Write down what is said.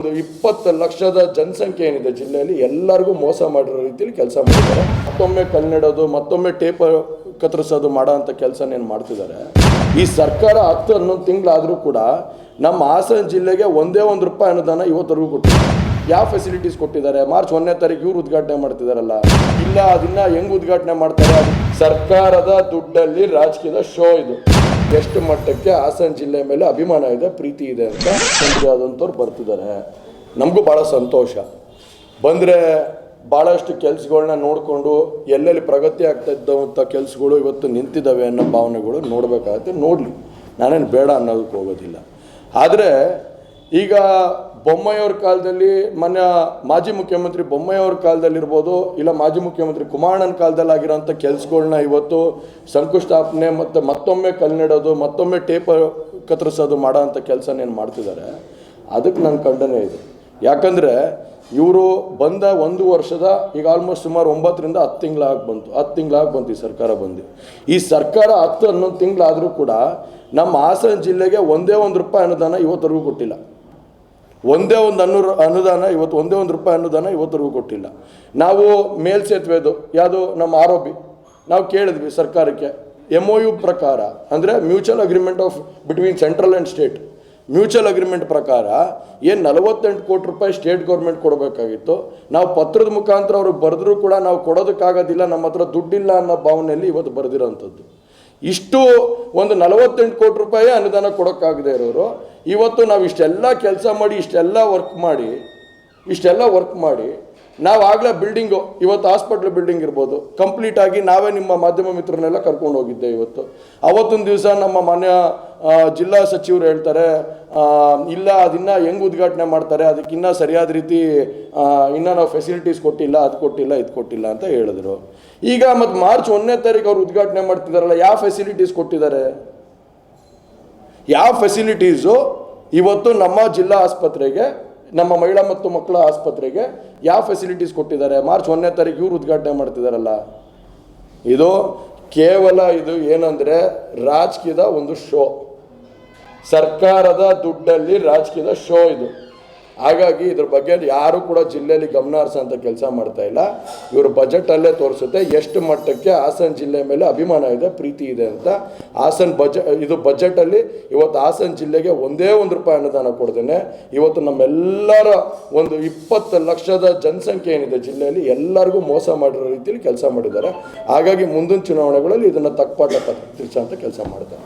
ಒಂದು ಇಪ್ಪತ್ತು ಲಕ್ಷದ ಜನಸಂಖ್ಯೆ ಏನಿದೆ ಜಿಲ್ಲೆಯಲ್ಲಿ ಎಲ್ಲರಿಗೂ ಮೋಸ ಮಾಡಿರೋ ರೀತಿಯಲ್ಲಿ ಕೆಲಸ ಮಾಡಿದ್ದಾರೆ ಮತ್ತೊಮ್ಮೆ ಕನ್ನಡೋದು, ಮತ್ತೊಮ್ಮೆ ಟೇಪ್ ಕತ್ತರಿಸೋದು ಮಾಡೋ ಅಂಥ ಕೆಲಸನೇನು ಮಾಡ್ತಿದ್ದಾರೆ. ಈ ಸರ್ಕಾರ ಹತ್ತು ಹನ್ನೊಂದು ತಿಂಗಳಾದರೂ ಕೂಡ ನಮ್ಮ ಹಾಸನ ಜಿಲ್ಲೆಗೆ ಒಂದೇ ಒಂದು ರೂಪಾಯಿ ಅನುದಾನ ಇವತ್ತರೆಗೂ ಕೊಟ್ಟಿಲ್ಲ. ಯಾವ ಫೆಸಿಲಿಟೀಸ್ ಕೊಟ್ಟಿದ್ದಾರೆ? ಮಾರ್ಚ್ ಒಂದನೇ ತಾರೀಕು ಇವ್ರು ಉದ್ಘಾಟನೆ ಮಾಡ್ತಿದ್ದಾರಲ್ಲ ಇಲ್ಲ, ಅದನ್ನ ಹೆಂಗ್ ಉದ್ಘಾಟನೆ ಮಾಡ್ತಾರೆ? ಸರ್ಕಾರದ ದುಡ್ಡಲ್ಲಿ ರಾಜಕೀಯದ ಶೋ ಇದು. ಎಷ್ಟು ಮಟ್ಟಕ್ಕೆ ಹಾಸನ ಜಿಲ್ಲೆ ಮೇಲೆ ಅಭಿಮಾನ ಇದೆ, ಪ್ರೀತಿ ಇದೆ ಅಂತ ಆದಂಥವ್ರು ಬರ್ತಿದ್ದಾರೆ. ನಮಗೂ ಭಾಳ ಸಂತೋಷ. ಬಂದರೆ ಭಾಳಷ್ಟು ಕೆಲಸಗಳನ್ನ ನೋಡಿಕೊಂಡು ಎಲ್ಲೆಲ್ಲಿ ಪ್ರಗತಿ ಆಗ್ತಾ ಇದ್ದಂಥ ಕೆಲಸಗಳು ಇವತ್ತು ನಿಂತಿದ್ದಾವೆ ಅನ್ನೋ ಭಾವನೆಗಳು ನೋಡಬೇಕಾಗತ್ತೆ. ನೋಡಲಿ. ನಾನೇನು ಬೇಡ ಅನ್ನೋದಕ್ಕೆ ಹೋಗೋದಿಲ್ಲ. ಆದರೆ ಈಗ ಬೊಮ್ಮಾಯಿಯವ್ರ ಕಾಲದಲ್ಲಿ ಮೊನ್ನೆ ಮಾಜಿ ಮುಖ್ಯಮಂತ್ರಿ ಬೊಮ್ಮಾಯಿಯವ್ರ ಕಾಲದಲ್ಲಿರ್ಬೋದು, ಇಲ್ಲ ಮಾಜಿ ಮುಖ್ಯಮಂತ್ರಿ ಕುಮಾರಣ್ಣನ ಕಾಲದಲ್ಲಿ ಆಗಿರೋಂಥ ಕೆಲಸಗಳನ್ನ ಇವತ್ತು ಶಂಕುಸ್ಥಾಪನೆ ಮತ್ತು ಮತ್ತೊಮ್ಮೆ ಕಲ್ನೆಡೋದು, ಮತ್ತೊಮ್ಮೆ ಟೇಪ ಕತ್ತರಿಸೋದು ಮಾಡೋ ಅಂಥ ಏನು ಮಾಡ್ತಿದ್ದಾರೆ, ಅದಕ್ಕೆ ನನ್ನ ಖಂಡನೆ ಇದೆ. ಯಾಕಂದರೆ ಇವರು ಬಂದ ಒಂದು ವರ್ಷದ ಈಗ ಆಲ್ಮೋಸ್ಟ್ ಸುಮಾರು ಒಂಬತ್ತರಿಂದ ಹತ್ತು ತಿಂಗಳಾಗಿ ಬಂತು, ಹತ್ತು ತಿಂಗಳಾಗಿ ಬಂತು ಈ ಸರ್ಕಾರ ಬಂದು. ಈ ಸರ್ಕಾರ ಹತ್ತು ಹನ್ನೊಂದು ತಿಂಗಳಾದರೂ ಕೂಡ ನಮ್ಮ ಹಾಸನ ಜಿಲ್ಲೆಗೆ ಒಂದೇ ಒಂದು ರೂಪಾಯಿ ಅನುದಾನ ಇವತ್ತರೆಗೂ ಕೊಟ್ಟಿಲ್ಲ. ಒಂದೇ ಒಂದು ಅನ್ನು ಅನುದಾನ, ಇವತ್ತು ಒಂದೇ ಒಂದು ರೂಪಾಯಿ ಅನುದಾನ ಇವತ್ತರೆಗೂ ಕೊಟ್ಟಿಲ್ಲ. ನಾವು ಮೇಲ್ಸೇತುವೆದು ಯಾವುದು ನಮ್ಮ ಆರೋಪಿ, ನಾವು ಕೇಳಿದ್ವಿ ಸರ್ಕಾರಕ್ಕೆ ಎಂ ಒ ಯು ಪ್ರಕಾರ, ಅಂದರೆ mutual agreement of between central and state mutual agreement ಪ್ರಕಾರ, ಏನು ನಲವತ್ತೆಂಟು ಕೋಟಿ ರೂಪಾಯಿ ಸ್ಟೇಟ್ ಗೌರ್ಮೆಂಟ್ ಕೊಡಬೇಕಾಗಿತ್ತು, ನಾವು ಪತ್ರದ ಮುಖಾಂತರ ಅವ್ರಿಗೆ ಬರೆದ್ರೂ ಕೂಡ ನಾವು ಕೊಡೋದಕ್ಕಾಗೋದಿಲ್ಲ, ನಮ್ಮ ಹತ್ರ ದುಡ್ಡಿಲ್ಲ ಅನ್ನೋ ಭಾವನೆಯಲ್ಲಿ ಇವತ್ತು ಬರೆದಿರೋಂಥದ್ದು. ಇಷ್ಟು ಒಂದು ನಲವತ್ತೆಂಟು ಕೋಟಿ ರೂಪಾಯಿ ಅನುದಾನ ಕೊಡೋಕ್ಕಾಗದೇ ಇರೋರು ಇವತ್ತು ನಾವು ಇಷ್ಟೆಲ್ಲ ಕೆಲಸ ಮಾಡಿ, ಇಷ್ಟೆಲ್ಲ ವರ್ಕ್ ಮಾಡಿ, ಇಷ್ಟೆಲ್ಲ ವರ್ಕ್ ಮಾಡಿ, ನಾವು ಆಗಲೇ ಬಿಲ್ಡಿಂಗು ಇವತ್ತು ಹಾಸ್ಪಿಟ್ಲ್ ಬಿಲ್ಡಿಂಗ್ ಇರ್ಬೋದು. ಕಂಪ್ಲೀಟ್ ಆಗಿ ನಾವೇ ನಿಮ್ಮ ಮಾಧ್ಯಮ ಮಿತ್ರರನ್ನೆಲ್ಲ ಕರ್ಕೊಂಡು ಹೋಗಿದ್ದೆ ಇವತ್ತು. ಅವತ್ತೊಂದು ದಿವಸ ನಮ್ಮ ಮಾನ್ಯ ಜಿಲ್ಲಾ ಸಚಿವರು ಹೇಳ್ತಾರೆ ಇಲ್ಲ, ಅದನ್ನ ಹೆಂಗೆ ಉದ್ಘಾಟನೆ ಮಾಡ್ತಾರೆ, ಅದಕ್ಕೆ ಇನ್ನೂ ಸರಿಯಾದ ರೀತಿ ಇನ್ನೂ ನಾವು ಫೆಸಿಲಿಟೀಸ್ ಕೊಟ್ಟಿಲ್ಲ, ಅದು ಕೊಟ್ಟಿಲ್ಲ, ಇದು ಕೊಟ್ಟಿಲ್ಲ ಅಂತ ಹೇಳಿದ್ರು. ಈಗ ಮತ್ತು ಮಾರ್ಚ್ ಒಂದನೇ ತಾರೀಕು ಅವ್ರು ಉದ್ಘಾಟನೆ ಮಾಡ್ತಿದ್ದಾರಲ್ಲ ಯಾವ ಫೆಸಿಲಿಟೀಸ್ ಕೊಟ್ಟಿದ್ದಾರೆ? ಯಾವ ಫೆಸಿಲಿಟೀಸು ಇವತ್ತು ನಮ್ಮ ಜಿಲ್ಲಾ ಆಸ್ಪತ್ರೆಗೆ, ನಮ್ಮ ಮಹಿಳಾ ಮತ್ತು ಮಕ್ಕಳ ಆಸ್ಪತ್ರೆಗೆ ಯಾವ ಫೆಸಿಲಿಟೀಸ್ ಕೊಟ್ಟಿದ್ದಾರೆ? ಮಾರ್ಚ್ ಒಂದನೇ ತಾರೀಕು ಇವ್ರು ಉದ್ಘಾಟನೆ ಮಾಡ್ತಿದ್ದಾರಲ್ಲ ಇದು ಕೇವಲ ಇದು ಏನಂದರೆ ರಾಜಕೀಯದ ಒಂದು ಶೋ ಸರ್ಕಾರದ ದುಡ್ಡಲ್ಲಿ ರಾಜಕೀಯದ ಶೋ ಇದು. ಹಾಗಾಗಿ ಇದ್ರ ಬಗ್ಗೆ ಯಾರು ಕೂಡ ಜಿಲ್ಲೆಯಲ್ಲಿ ಗಮನ ಹರಿಸೋಂಥ ಕೆಲಸ ಮಾಡ್ತಾ ಇಲ್ಲ. ಇವರು ಬಜೆಟಲ್ಲೇ ತೋರಿಸುತ್ತೆ. ಎಷ್ಟು ಮಟ್ಟಕ್ಕೆ ಹಾಸನ ಜಿಲ್ಲೆ ಮೇಲೆ ಅಭಿಮಾನ ಇದೆ, ಪ್ರೀತಿ ಇದೆ ಅಂತ. ಹಾಸನ ಬಜೆಟ್ ಇದು ಬಜೆಟಲ್ಲಿ ಇವತ್ತು ಹಾಸನ ಜಿಲ್ಲೆಗೆ ಒಂದೇ ಒಂದು ರೂಪಾಯಿ ಅನುದಾನ ಕೊಡ್ತೇನೆ ಇವತ್ತು ನಮ್ಮೆಲ್ಲರ ಒಂದು ಇಪ್ಪತ್ತು ಲಕ್ಷದ ಜನಸಂಖ್ಯೆ ಏನಿದೆ ಜಿಲ್ಲೆಯಲ್ಲಿ ಎಲ್ಲರಿಗೂ ಮೋಸ ಮಾಡಿರೋ ರೀತಿಯಲ್ಲಿ ಕೆಲಸ ಮಾಡಿದ್ದಾರೆ. ಹಾಗಾಗಿ ಮುಂದಿನ ಚುನಾವಣೆಗಳಲ್ಲಿ ಇದನ್ನು ತಕ್ಕಪಾಟ ಅಂತ ಕೆಲಸ ಮಾಡ್ತಾರೆ.